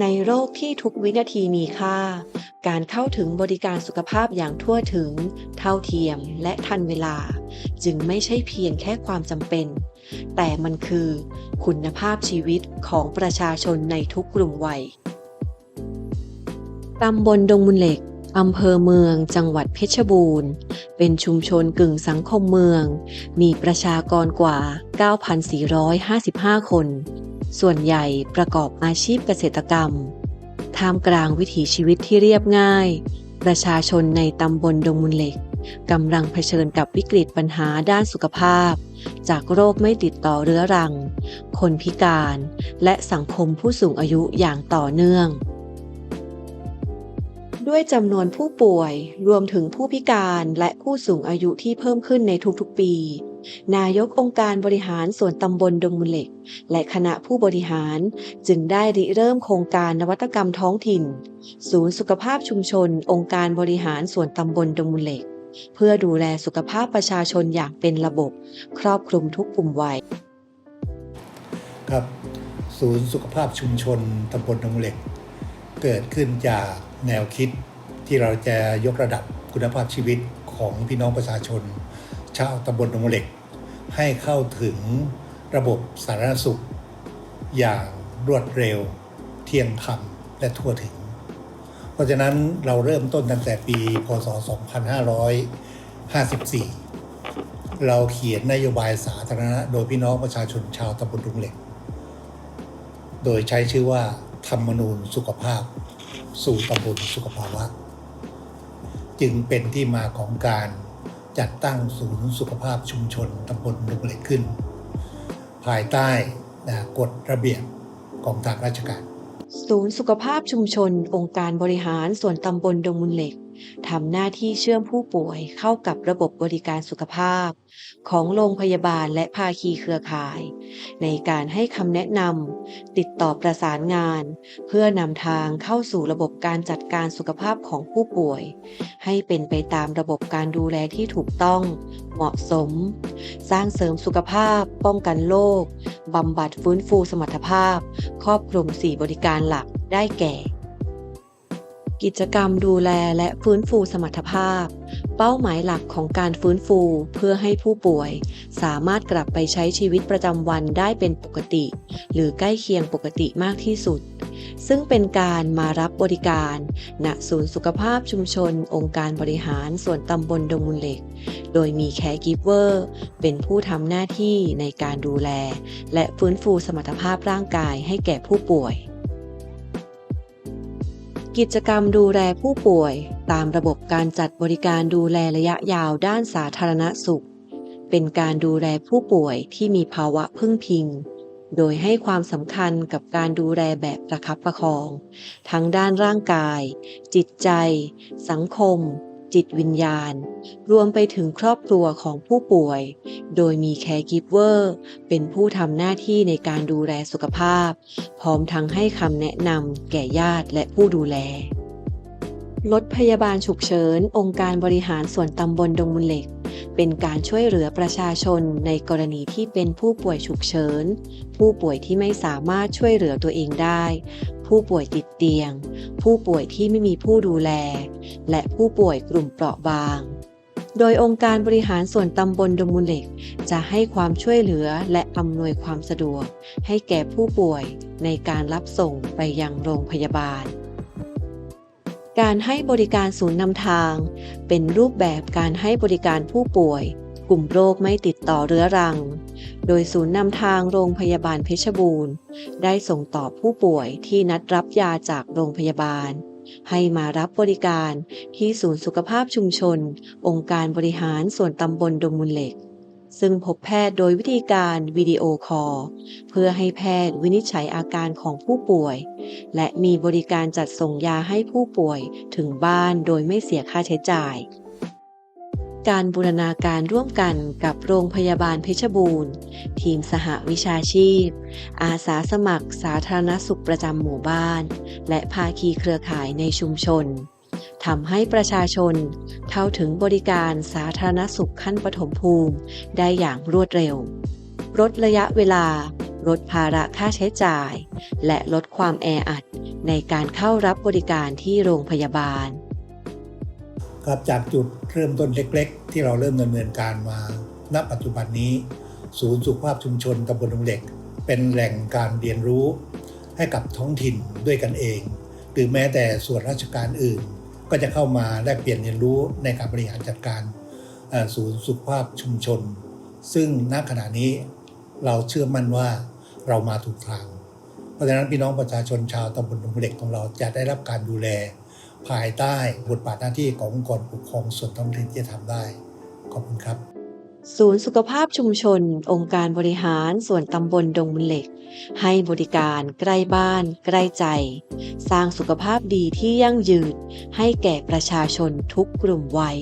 ในโรคที่ทุกวินาทีมีค่า การเข้าถึงบริการสุขภาพอย่างทั่วถึง เท่าเทียมและทันเวลา จึงไม่ใช่เพียงแค่ความจำเป็น แต่มันคือ คุณภาพชีวิตของประชาชนในทุกกลุ่มวัยตำบลดงมุนเหล็กอำเภอเมืองจังหวัดเพชรบูรณ์ เป็นชุมชนกึ่งสังคมเมือง มีประชากรกว่า 9,455 คน ส่วนใหญ่ประกอบอาชีพเกษตรกรรม ท่ามกลางวิถีชีวิตที่เรียบง่าย ประชาชนในตำบลดงมุนเหล็กกำลังเผชิญกับวิกฤตปัญหาด้านสุขภาพ จากโรคไม่ติดต่อเรื้อรัง คนพิการ และสังคมผู้สูงอายุอย่างต่อเนื่อง ด้วยจำนวนผู้ป่วยรวมถึงผู้พิการและผู้สูงอายุที่เพิ่มขึ้นในทุกๆปี นายกองค์การบริหารส่วนตำบลดงมุนเหล็ก และคณะผู้บริหารจึงได้ริเริ่มโครงการนวัตกรรมท้องถิ่น ศูนย์สุขภาพชุมชน องค์การบริหารส่วนตำบลดงมุนเหล็ก เพื่อดูแลสุขภาพประชาชนอย่างเป็นระบบ ครอบคลุมทุกกลุ่มวัยครับศูนย์สุขภาพชุมชนตำบลดงเหล็ก เกิดขึ้นจากแนวคิดที่เราจะยกระดับคุณภาพชีวิตของพี่น้องประชาชน ชาวตำบลดงเหล็ก ให้เข้าถึงระบบสาธารณสุข อย่างรวดเร็ว เที่ยงธรรมและทั่วถึง เพราะฉะนั้นเราเริ่มต้นตั้งแต่ปี พศ 2554 เราเขียนนโยบายสาธารณะโดยพี่น้องประชาชนชาวตำบลดงเหล็ก โดยใช้ชื่อว่าธรรมนูญสุขภาพ สู่ตำบลสุขภาวะ จึงเป็นที่มาของการ จัดตั้งศูนย์สุขภาพชุมชนตำบลดงเหล็กขึ้น ภายใต้กฎระเบียบของทางราชการ ศูนย์สุขภาพชุมชน องค์การบริหารส่วนตำบลดงมุนเหล็ก ทำหน้าที่เชื่อมผู้ป่วยเข้ากับระบบบริการสุขภาพ ของโรงพยาบาลและภาคีเครือข่าย ในการให้คำแนะนำติดต่อประสานงาน เพื่อนำทางเข้าสู่ระบบการจัดการสุขภาพของผู้ป่วย ให้เป็นไปตามระบบการดูแลที่ถูกต้อง เหมาะสม สร้างเสริมสุขภาพ ป้องกันโรคบำบัดฟื้นฟูสมรรถภาพ ครอบคลุม 4 บริการหลักได้แก่ กิจกรรมดูแลและฟื้นฟูสมรรถภาพ เป้าหมายหลักของการฟื้นฟูเพื่อให้ผู้ป่วย สามารถกลับไปใช้ชีวิตประจำวันได้เป็นปกติ หรือใกล้เคียงปกติมากที่สุด ซึ่งเป็นการมารับบริการณศูนย์สุขภาพชุมชน องค์การบริหารส่วนตำบลดงมุนเหล็ก โดยมีแคร์กิฟเวอร์ เป็นผู้ทำหน้าที่ในการดูแล และฟื้นฟูสมรรถภาพร่างกายให้แก่ผู้ป่วย กิจกรรมดูแลผู้ป่วย ตามระบบการจัดบริการดูแลระยะยาวด้านสาธารณสุข เป็นการดูแลผู้ป่วยที่มีภาวะพึ่งพิง โดยให้ความสำคัญกับการดูแลแบบประคับประคอง ทั้งด้านร่างกาย จิตใจ สังคม จิตวิญญาณ รวมไปถึงครอบครัวของผู้ป่วย โดยมีแคร์กิฟเวอร์เป็นผู้ทำหน้าที่ในการดูแลสุขภาพ พร้อมทั้งให้คำแนะนำแก่ญาติและผู้ดูแลรถพยาบาลฉุกเฉิน องค์การบริหารส่วนตำบลดงมุนเหล็ก เป็นการช่วยเหลือประชาชนในกรณีที่เป็นผู้ป่วยฉุกเฉิน ผู้ป่วยที่ไม่สามารถช่วยเหลือตัวเองได้ผู้ป่วยติดเตียง ผู้ป่วยที่ไม่มีผู้ดูแล และผู้ป่วยกลุ่มเปราะบาง โดยองค์การบริหารส่วนตำบลดมุนเล็ก จะให้ความช่วยเหลือและอำนวยความสะดวก ให้แก่ผู้ป่วยในการรับส่งไปยังโรงพยาบาลการให้บริการศูนย์นำทาง เป็นรูปแบบการให้บริการผู้ป่วย กลุ่มโรคไม่ติดต่อเรื้อรัง โดยศูนย์นำทางโรงพยาบาลเพชรบูรณ์ ได้ส่งต่อผู้ป่วยที่นัดรับยาจากโรงพยาบาล ให้มารับบริการที่ศูนย์สุขภาพชุมชน องค์การบริหารส่วนตำบลดงมุนเหล็ก ซึ่งพบแพทย์โดยวิธีการวิดีโอคอลเพื่อให้แพทย์วินิจฉัยอาการของผู้ป่วย และมีบริการจัดส่งยาให้ผู้ป่วยถึงบ้านโดยไม่เสียค่าใช้จ่าย การบูรณาการร่วมกันกับโรงพยาบาลเพชรบูรณ์ ทีมสหวิชาชีพ อาสาสมัครสาธารณสุขประจำหมู่บ้าน และภาคีเครือข่ายในชุมชนทำให้ประชาชนเข้าถึงบริการสาธารณสุขขั้นปฐมภูมิ ได้อย่างรวดเร็วลดระยะเวลาลดภาระค่าใช้จ่าย และลดความแออัดในการเข้ารับบริการที่โรงพยาบาล ครับจากจุดเริ่มต้นเล็ก ๆ ที่เราเริ่มดำเนินการมา ณ ปัจจุบันนี้ ศูนย์สุขภาพชุมชนตำบลดงเหล็ก เป็นแหล่งการเรียนรู้ ให้กับท้องถิ่นด้วยกันเอง หรือแม้แต่ส่วนราชการอื่น ก็จะเข้ามาแลกเปลี่ยนเรียนรู้ในการบริหารจัดการศูนย์สุขภาพชุมชน ซึ่งณขณะนี้เราเชื่อมั่นว่าเรามาถูกทาง เพราะฉะนั้นพี่น้องประชาชนชาวตำบลดงเหล็กของเราจะได้รับการดูแล ภายใต้บทบาทหน้าที่ขององค์กรปกครองส่วนท้องถิ่นที่จะทำได้ ขอบคุณครับ ศูนย์สุขภาพชุมชน องค์การบริหารส่วนตำบลดงมุลเหล็ก ให้บริการใกล้บ้าน ใกล้ใจ สร้างสุขภาพดีที่ยั่งยืนให้แก่ประชาชนทุกกลุ่มวัย